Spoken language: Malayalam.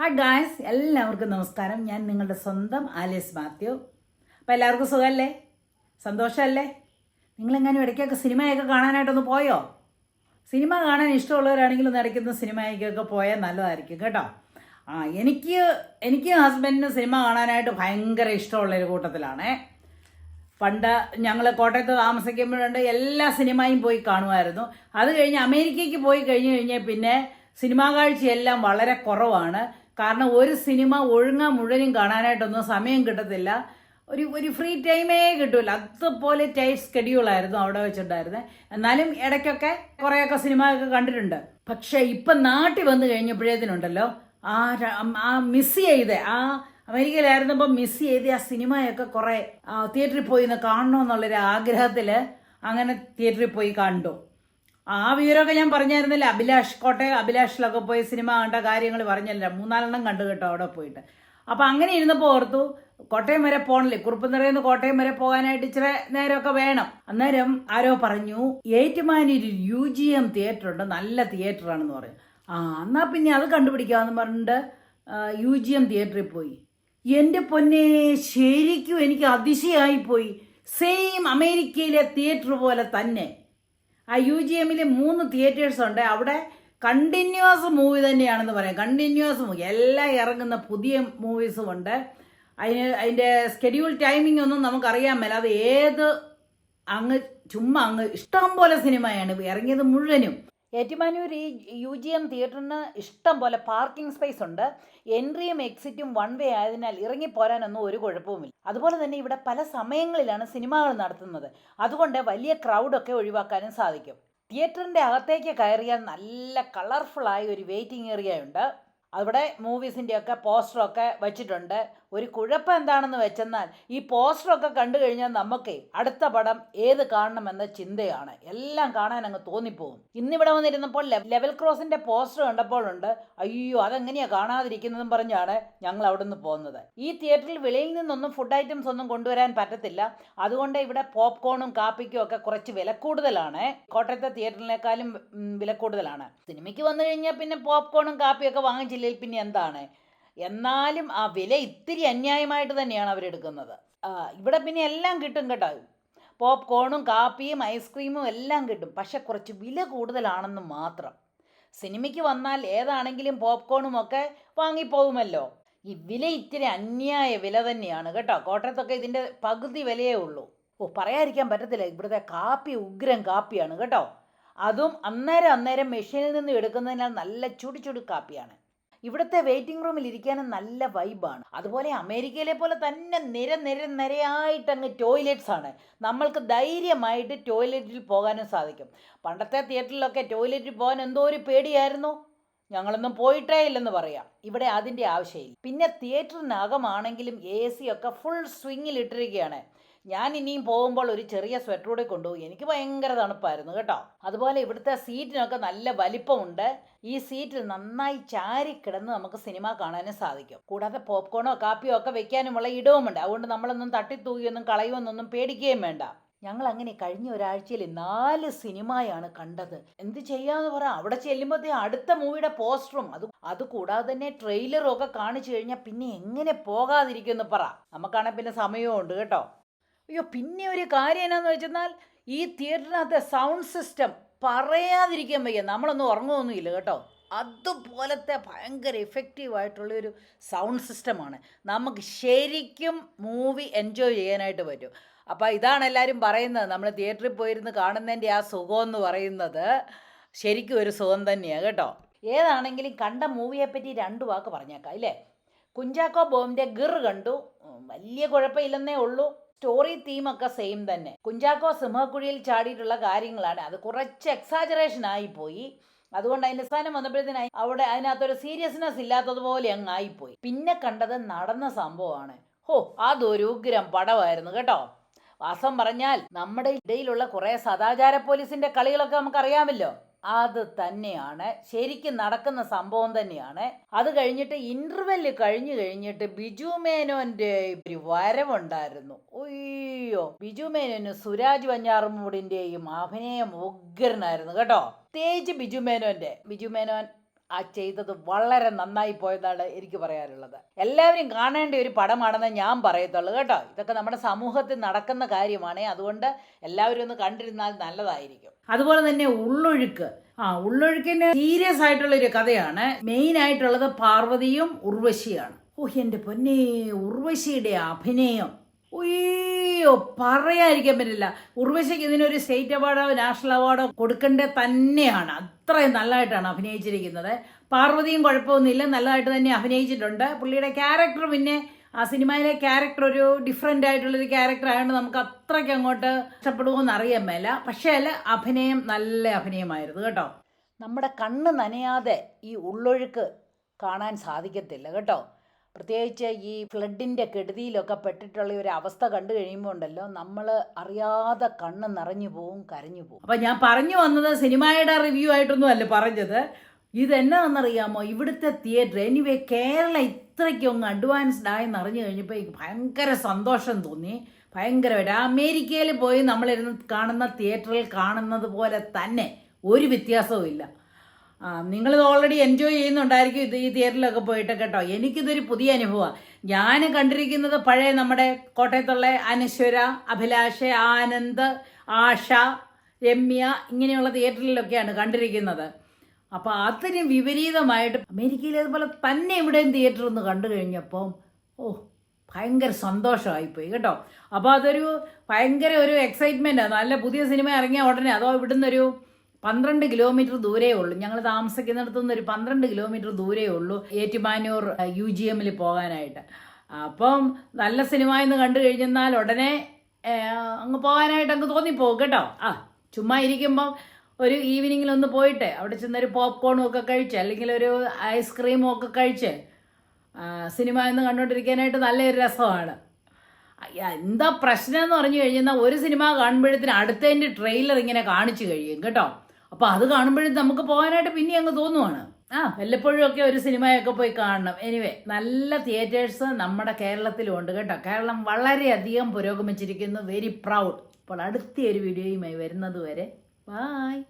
ഹായ് ഗായ്സ് എല്ലാവർക്കും നമസ്കാരം. ഞാൻ നിങ്ങളുടെ സ്വന്തം ആലിയസ് മാത്യു. അപ്പോൾ എല്ലാവർക്കും സുഖമല്ലേ സന്തോഷമല്ലേ നിങ്ങളെങ്ങാനും ഇടയ്ക്കൊക്കെ സിനിമയൊക്കെ കാണാനായിട്ടൊന്ന് പോയോ? സിനിമ കാണാൻ ഇഷ്ടമുള്ളവരാണെങ്കിൽ ഒന്ന് ഇടയ്ക്കൊന്ന് സിനിമയ്ക്കൊക്കെ പോയാൽ നല്ലതായിരിക്കും കേട്ടോ. ആ എനിക്ക് എനിക്ക് ഹസ്ബൻഡിന് സിനിമ കാണാനായിട്ട് ഭയങ്കര ഇഷ്ടമുള്ളൊരു കൂട്ടത്തിലാണേ. പണ്ട് ഞങ്ങൾ കോട്ടയത്ത് താമസിക്കുമ്പോഴുണ്ട് എല്ലാ സിനിമയും പോയി കാണുമായിരുന്നു. അത് കഴിഞ്ഞ് അമേരിക്കയ്ക്ക് പോയി കഴിഞ്ഞ് കഴിഞ്ഞാൽ പിന്നെ സിനിമാ കാഴ്ചയെല്ലാം വളരെ കുറവാണ്. കാരണം ഒരു സിനിമ ഒഴുങ്ങ മുഴുവനും കാണാനായിട്ടൊന്നും സമയം കിട്ടത്തില്ല. ഒരു ഒരു ഫ്രീ ടൈമേ കിട്ടൂല. അതുപോലെ ടൈറ്റ് സ്കെഡ്യൂളായിരുന്നു അവിടെ വെച്ചിട്ടുണ്ടായിരുന്നത് എന്നാലും ഇടയ്ക്കൊക്കെ കുറേയൊക്കെ സിനിമയൊക്കെ കണ്ടിട്ടുണ്ട്. പക്ഷേ ഇപ്പം നാട്ടിൽ വന്നു കഴിഞ്ഞപ്പോഴേതിനുണ്ടല്ലോ ആ ആ മിസ് ചെയ്ത്. ആ അമേരിക്കയിലായിരുന്നപ്പോൾ മിസ് ചെയ്ത് ആ സിനിമയൊക്കെ കുറേ തിയേറ്ററിൽ പോയി കാണണമെന്നുള്ളൊരു ആഗ്രഹത്തിൽ അങ്ങനെ തിയേറ്ററിൽ പോയി കണ്ടു. ആ വിവരമൊക്കെ ഞാൻ പറഞ്ഞായിരുന്നില്ല? അഭിലാഷ് കോട്ടയം അഭിലാഷിലൊക്കെ പോയി സിനിമ കണ്ട കാര്യങ്ങൾ പറഞ്ഞില്ല. മൂന്നാലെണ്ണം കണ്ടു കേട്ടോ അവിടെ പോയിട്ട്. അപ്പം അങ്ങനെ ഇരുന്നപ്പോൾ ഓർത്തു കോട്ടയം വരെ പോകണില്ലേ കുറുപ്പുനിറയുന്ന കോട്ടയം വരെ പോകാനായിട്ട് ഇച്ചിരി നേരമൊക്കെ വേണം. അന്നേരം ആരോ പറഞ്ഞു ഏറ്റുമാനൊരു യു ജി എം തിയേറ്റർ ഉണ്ട് നല്ല തിയേറ്ററാണെന്ന് പറഞ്ഞു. ആ എന്നാൽ പിന്നെ അത് കണ്ടുപിടിക്കാമെന്ന് പറഞ്ഞിട്ട് യു ജി എം തിയേറ്ററിൽ പോയി. എന്റെ പൊന്നെ ശരിക്കും എനിക്ക് അതിശയായിപ്പോയി. സെയിം അമേരിക്കയിലെ തിയേറ്റർ പോലെ തന്നെ. ആ യു ജി എമ്മിൽ മൂന്ന് തിയേറ്റേഴ്സ് ഉണ്ട്. അവിടെ കണ്ടിന്യൂസ് മൂവി തന്നെയാണെന്ന് പറയാം. കണ്ടിന്യൂസ് മൂവി എല്ലാം ഇറങ്ങുന്ന പുതിയ മൂവീസും ഉണ്ട്. അതിന് അതിന്റെ സ്കെഡ്യൂൾ ടൈമിംഗ് ഒന്നും നമുക്കറിയാൻ മേല. അത് ഏത് അങ്ങ് ചുമ്മാ അങ്ങ് ഇഷ്ടം പോലെ സിനിമയാണ് ഇറങ്ങിയത് മുഴുവനും. ഏറ്റുമാനൂർ ഈ യു ജി എം തിയേറ്ററിന് ഇഷ്ടം പോലെ പാർക്കിംഗ് സ്പേസ് ഉണ്ട്. എൻട്രിയും എക്സിറ്റും വൺ വേ ആയതിനാൽ ഇറങ്ങിപ്പോരാനൊന്നും ഒരു കുഴപ്പവുമില്ല. അതുപോലെ തന്നെ ഇവിടെ പല സമയങ്ങളിലാണ് സിനിമകൾ നടത്തുന്നത്. അതുകൊണ്ട് വലിയ ക്രൗഡൊക്കെ ഒഴിവാക്കാനും സാധിക്കും. തിയേറ്ററിന്റെ അകത്തേക്ക് കയറിയാൽ നല്ല കളർഫുള്ളായ ഒരു വെയിറ്റിംഗ് ഏരിയ ഉണ്ട്. അവിടെ മൂവീസിന്റെയൊക്കെ പോസ്റ്ററൊക്കെ വെച്ചിട്ടുണ്ട്. ഒരു കുഴപ്പം എന്താണെന്ന് വെച്ചെന്നാൽ ഈ പോസ്റ്ററൊക്കെ കണ്ടു കഴിഞ്ഞാൽ നമുക്ക് അടുത്ത പടം ഏത് കാണണമെന്ന ചിന്തയാണ്. എല്ലാം കാണാൻ അങ്ങ് തോന്നിപ്പോകും. ഇന്നിവിടെ വന്നിരുന്നപ്പോൾ ലെവൽ ക്രോസിന്റെ പോസ്റ്റർ കണ്ടപ്പോഴുണ്ട് അയ്യോ അതെങ്ങനെയാണ് കാണാതിരിക്കുന്നതെന്ന് പറഞ്ഞാണ് ഞങ്ങൾ അവിടെ നിന്ന് പോകുന്നത്. ഈ തിയേറ്ററിൽ വെളിയിൽ നിന്നൊന്നും ഫുഡ് ഐറ്റംസ് ഒന്നും കൊണ്ടുവരാൻ പറ്റത്തില്ല. അതുകൊണ്ട് ഇവിടെ പോപ്കോണും കാപ്പിക്കും ഒക്കെ കുറച്ച് വില കൂടുതലാണ്. കോട്ടയത്തെ തിയേറ്ററിനേക്കാളും വില കൂടുതലാണ്. സിനിമയ്ക്ക് വന്നു കഴിഞ്ഞാൽ പിന്നെ പോപ്കോണും കാപ്പിയൊക്കെ വാങ്ങിച്ചില്ലെങ്കിൽ പിന്നെ എന്താണ്? എന്നാലും ആ വില ഇത്തിരി അന്യായമായിട്ട് തന്നെയാണ് അവരെടുക്കുന്നത് ഇവിടെ പിന്നെ എല്ലാം കിട്ടും കേട്ടോ. പോപ്കോണും കാപ്പിയും ഐസ്ക്രീമും എല്ലാം കിട്ടും. പക്ഷെ കുറച്ച് വില കൂടുതലാണെന്ന് മാത്രം. സിനിമയ്ക്ക് വന്നാൽ ഏതാണെങ്കിലും പോപ്കോണും ഒക്കെ വാങ്ങിപ്പോകുമല്ലോ ഈ വില ഇത്തിരി അന്യായ വില തന്നെയാണ് കേട്ടോ. കോട്ടയത്തൊക്കെ ഇതിന്റെ പകുതി വിലയേ ഉള്ളൂ. ഓ പറയാതിരിക്കാൻ പറ്റത്തില്ല. ഇവിടുത്തെ കാപ്പി ഉഗ്രം കാപ്പിയാണ് കേട്ടോ. അതും അന്നേരം അന്നേരം മെഷീനിൽ നിന്ന് എടുക്കുന്നതിനാൽ നല്ല ചുടി ചുടി കാപ്പിയാണ്. ഇവിടുത്തെ വെയിറ്റിംഗ് റൂമിൽ ഇരിക്കാനും നല്ല വൈബാണ് അതുപോലെ അമേരിക്കയിലെ പോലെ തന്നെ നിര നിര നിരയായിട്ട് അങ്ങ് ടോയ്ലറ്റ്സ് ആണ്. നമ്മൾക്ക് ധൈര്യമായിട്ട് ടോയ്ലറ്റിൽ പോകാനും സാധിക്കും. പണ്ടത്തെ തിയേറ്ററിലൊക്കെ ടോയ്ലറ്റിൽ പോകാൻ എന്തോ ഒരു പേടിയായിരുന്നു. ഞങ്ങളൊന്നും പോയിട്ടേ ഇല്ലെന്ന് പറയാം. ഇവിടെ അതിന്റെ ആവശ്യമില്ല. പിന്നെ തിയേറ്ററിനകമാണെങ്കിലും എ സി ഒക്കെ ഫുൾ സ്വിങ്ങിൽ ഇട്ടിരിക്കുകയാണ്. ഞാൻ ഇനിയും പോകുമ്പോൾ ഒരു ചെറിയ സ്വെറ്റർ കൂടെ കൊണ്ടുപോയി എനിക്ക് ഭയങ്കര തണുപ്പായിരുന്നു കേട്ടോ. അതുപോലെ ഇവിടുത്തെ സീറ്റിനൊക്കെ നല്ല വലിപ്പമുണ്ട്. ഈ സീറ്റിൽ നന്നായി ചാരി കിടന്ന് നമുക്ക് സിനിമ കാണാനും സാധിക്കും. കൂടാതെ പോപ്കോണോ കാപ്പിയോ ഒക്കെ വെക്കാനുമുള്ള ഇടവുമുണ്ട്. അതുകൊണ്ട് നമ്മളൊന്നും തട്ടിത്തൂകിയൊന്നും കളയുമെന്നൊന്നും പേടിക്കുകയും വേണ്ട. ഞങ്ങൾ അങ്ങനെ കഴിഞ്ഞ ഒരാഴ്ചയിൽ നാല് സിനിമയാണ് കണ്ടത്. എന്ത് ചെയ്യാന്ന് പറ. അവിടെ ചെല്ലുമ്പോഴത്തേ അടുത്ത മൂവിയുടെ പോസ്റ്ററും അത് അത് കൂടാതെ തന്നെ ട്രെയിലറും ഒക്കെ കാണിച്ചു കഴിഞ്ഞാൽ പിന്നെ എങ്ങനെ പോകാതിരിക്കുമെന്ന് പറ. നമുക്കാണെങ്കിൽ പിന്നെ സമയവും ഉണ്ട് കേട്ടോ. അയ്യോ പിന്നെ ഒരു കാര്യം എന്നാന്ന് വെച്ചെന്നാൽ ഈ തിയേറ്ററിനകത്തെ സൗണ്ട് സിസ്റ്റം പറയാതിരിക്കാൻ വയ്യ. നമ്മളൊന്നും ഉറങ്ങുമൊന്നുമില്ല കേട്ടോ. അതുപോലത്തെ ഭയങ്കര എഫക്റ്റീവ് ആയിട്ടുള്ളൊരു സൗണ്ട് സിസ്റ്റമാണ് നമുക്ക് ശരിക്കും മൂവി എൻജോയ് ചെയ്യാനായിട്ട് പറ്റും. അപ്പോൾ ഇതാണ് എല്ലാവരും പറയുന്നത്. നമ്മൾ തിയേറ്ററിൽ പോയിരുന്ന് കാണുന്നതിന്റെ ആ സുഖം എന്ന് പറയുന്നത് ശരിക്കും ഒരു സുഖം തന്നെയാണ് കേട്ടോ. ഏതാണെങ്കിലും കണ്ട മൂവിയെപ്പറ്റി രണ്ട് വാക്ക് പറഞ്ഞേക്കാം ഇല്ലേ കുഞ്ചാക്കോ ബോബിന്റെ ഗിർ കണ്ടു. വലിയ കുഴപ്പമില്ലെന്നേ ഉള്ളൂ. സ്റ്റോറി തീമൊക്കെ സെയിം തന്നെ. കുഞ്ചാക്കോ സിംഹക്കുഴിയിൽ ചാടിയിട്ടുള്ള കാര്യങ്ങളാണ്. അത് കുറച്ച് എക്സാജറേഷൻ ആയിപ്പോയി. അതുകൊണ്ട് അതിന്റെ സ്ഥാനം വന്നപ്പോഴത്തേനായി അവിടെ അതിനകത്തൊരു സീരിയസ്നെസ് ഇല്ലാത്തതുപോലെ അങ്ങ് ആയിപ്പോയി. പിന്നെ കണ്ടത് നടന്ന സംഭവമാണ്. ഹോ അതൊരു ഉഗ്രം പടമായിരുന്നു കേട്ടോ. വാസം പറഞ്ഞാൽ നമ്മുടെ ഇടയിലുള്ള കുറെ സദാചാര പോലീസിന്റെ കളികളൊക്കെ നമുക്കറിയാമല്ലോ. അത് തന്നെയാണ്. ശരിക്കും നടക്കുന്ന സംഭവം തന്നെയാണ്. അത് കഴിഞ്ഞിട്ട് ഇന്റർവെൽ കഴിഞ്ഞു കഴിഞ്ഞിട്ട് ബിജു മേനോന്റെ ഒരു വരവുണ്ടായിരുന്നു. ഒയ്യോ ബിജു മേനോന് സുരാജ് വഞ്ഞാറുമൂടിന്റെയും അഭിനയം ഉഗ്രനായിരുന്നു കേട്ടോ. പ്രത്യേകിച്ച് ബിജു മേനോന്റെ. ബിജു മേനോൻ ആ ചെയ്തത് വളരെ നന്നായി പോയതാണ് എനിക്ക് പറയാനുള്ളത്. എല്ലാവരും കാണേണ്ട ഒരു പടമാണെന്ന് ഞാൻ പറയത്തുള്ളൂ കേട്ടോ. ഇതൊക്കെ നമ്മുടെ സമൂഹത്തിൽ നടക്കുന്ന കാര്യമാണ്. അതുകൊണ്ട് എല്ലാവരും ഒന്ന് കണ്ടിരുന്നാൽ നല്ലതായിരിക്കും. അതുപോലെ തന്നെ ഉള്ളൊഴുക്ക്. ആ ഉള്ളൊഴുക്കിന് സീരിയസ് ആയിട്ടുള്ള ഒരു കഥയാണ്. മെയിൻ ആയിട്ടുള്ളത് പാർവതിയും ഉർവശിയാണ്. ഓഹ് എന്റെ പൊന്നേ ഉർവശിയുടെ അഭിനയം. ഒയ്യോ പറയാതിരിക്കാൻ പറ്റില്ല. ഉർവശയ്ക്ക് ഇതിനൊരു സ്റ്റേറ്റ് അവാർഡോ നാഷണൽ അവാർഡോ കൊടുക്കേണ്ടത് തന്നെയാണ്. അത്രയും നല്ലതായിട്ടാണ് അഭിനയിച്ചിരിക്കുന്നത്. പാർവതിയും കുഴപ്പമൊന്നുമില്ല. നല്ലതായിട്ട് തന്നെ അഭിനയിച്ചിട്ടുണ്ട്. പുള്ളിയുടെ ക്യാരക്ടർ പിന്നെ ആ സിനിമയിലെ ക്യാരക്ടർ ഒരു ഡിഫറെന്റ് ആയിട്ടുള്ളൊരു ക്യാരക്ടർ ആയതുകൊണ്ട് നമുക്ക് അത്രയ്ക്ക് അങ്ങോട്ട് ഇഷ്ടപ്പെടുമെന്ന് അറിയാൻ മേല. പക്ഷേ അല്ല അഭിനയം നല്ല അഭിനയമായിരുന്നു കേട്ടോ. നമ്മുടെ കണ്ണ് നനയാതെ ഈ ഉള്ളൊഴുക്ക് കാണാൻ സാധിക്കത്തില്ല കേട്ടോ. പ്രത്യേകിച്ച് ഈ ഫ്ലഡിന്റെ കെടുതിയിലൊക്കെ പെട്ടിട്ടുള്ള ഒരു അവസ്ഥ കണ്ടു കഴിയുമ്പോൾ ഉണ്ടല്ലോ നമ്മൾ അറിയാതെ കണ്ണ് നിറഞ്ഞു പോവും കരഞ്ഞു പോവും. അപ്പം ഞാൻ പറഞ്ഞു വന്നത് സിനിമയുടെ റിവ്യൂ ആയിട്ടൊന്നും അല്ല പറഞ്ഞത്. ഇതെന്നാണെന്നറിയാമോ? ഇവിടുത്തെ തിയേറ്റർ എനിവേ കേരളം ഇത്രയ്ക്കൊന്ന് അഡ്വാൻസ്ഡ് ആയി നിറഞ്ഞു കഴിഞ്ഞപ്പോൾ എനിക്ക് ഭയങ്കര സന്തോഷം തോന്നി. ഭയങ്കരമായിട്ട്. അമേരിക്കയിൽ പോയി നമ്മളിരുന്ന് കാണുന്ന തിയേറ്ററിൽ കാണുന്നത് പോലെ തന്നെ ഒരു വ്യത്യാസവും ഇല്ല. നിങ്ങളിത് ഓൾറെഡി എൻജോയ് ചെയ്യുന്നുണ്ടായിരിക്കും ഇത് ഈ തിയേറ്ററിലൊക്കെ പോയിട്ട് കേട്ടോ. എനിക്കിതൊരു പുതിയ അനുഭവമാണ് ഞാൻ കണ്ടിരിക്കുന്നത് പഴയ നമ്മുടെ കോട്ടയത്തുള്ള അനശ്വര അഭിലാഷ് ആനന്ദ് ആഷ രമ്യ ഇങ്ങനെയുള്ള തിയേറ്ററിലൊക്കെയാണ് കണ്ടിരിക്കുന്നത്. അപ്പോൾ അതിന് വിപരീതമായിട്ട് അമേരിക്കയിൽ അതുപോലെ തന്നെ ഇവിടെയും തിയേറ്റർ ഒന്ന് കണ്ടു കഴിഞ്ഞപ്പോൾ ഓ ഭയങ്കര സന്തോഷമായിപ്പോയി കേട്ടോ. അപ്പോൾ അതൊരു ഭയങ്കര ഒരു എക്സൈറ്റ്മെന്റാണ് നല്ല പുതിയ സിനിമ ഇറങ്ങിയ ഉടനെ അതോ ഇവിടുന്ന് ഒരു പന്ത്രണ്ട് കിലോമീറ്റർ ദൂരേ ഉള്ളൂ. ഞങ്ങൾ താമസിക്കുന്നിടത്തു നിന്ന് ഒരു പന്ത്രണ്ട് കിലോമീറ്റർ ദൂരേ ഉള്ളൂ ഏറ്റുമാനൂർ യു ജി എമ്മിൽ പോകാനായിട്ട്. അപ്പം നല്ല സിനിമ എന്ന് കണ്ടു കഴിഞ്ഞാൽ ഉടനെ അങ്ങ് പോകാനായിട്ട് അങ്ങ് തോന്നിപ്പോകും കേട്ടോ. ആ ചുമ്മാ ഇരിക്കുമ്പം ഒരു ഈവനിങ്ങിൽ ഒന്ന് പോയിട്ട് അവിടെ ചെന്നൊരു പോപ്കോണും ഒക്കെ കഴിച്ച് അല്ലെങ്കിൽ ഒരു ഐസ്ക്രീമും ഒക്കെ കഴിച്ച് സിനിമ എന്ന് കണ്ടുകൊണ്ടിരിക്കാനായിട്ട് നല്ലൊരു രസമാണ്. എന്താ പ്രശ്നം എന്ന് പറഞ്ഞു കഴിഞ്ഞാൽ ഒരു സിനിമ കാണുമ്പോഴത്തേന് അടുത്തതിന്റെ ട്രെയിലർ ഇങ്ങനെ കാണിച്ചു കഴിയും കേട്ടോ. അപ്പോൾ അത് കാണുമ്പോഴും നമുക്ക് പോകാനായിട്ട് പിന്നെ അങ്ങ് തോന്നുവാണ്. ആ വല്ലപ്പോഴും ഒക്കെ ഒരു സിനിമയൊക്കെ പോയി കാണണം. എനിവേ നല്ല തിയേറ്റേഴ്സ് നമ്മുടെ കേരളത്തിലും ഉണ്ട് കേട്ടോ. കേരളം വളരെയധികം പുരോഗമിച്ചിരിക്കുന്നു. വെരി പ്രൗഡ് അപ്പോൾ അടുത്ത ഒരു വീഡിയോയുമായി വരുന്നത് വരെ. ബായ്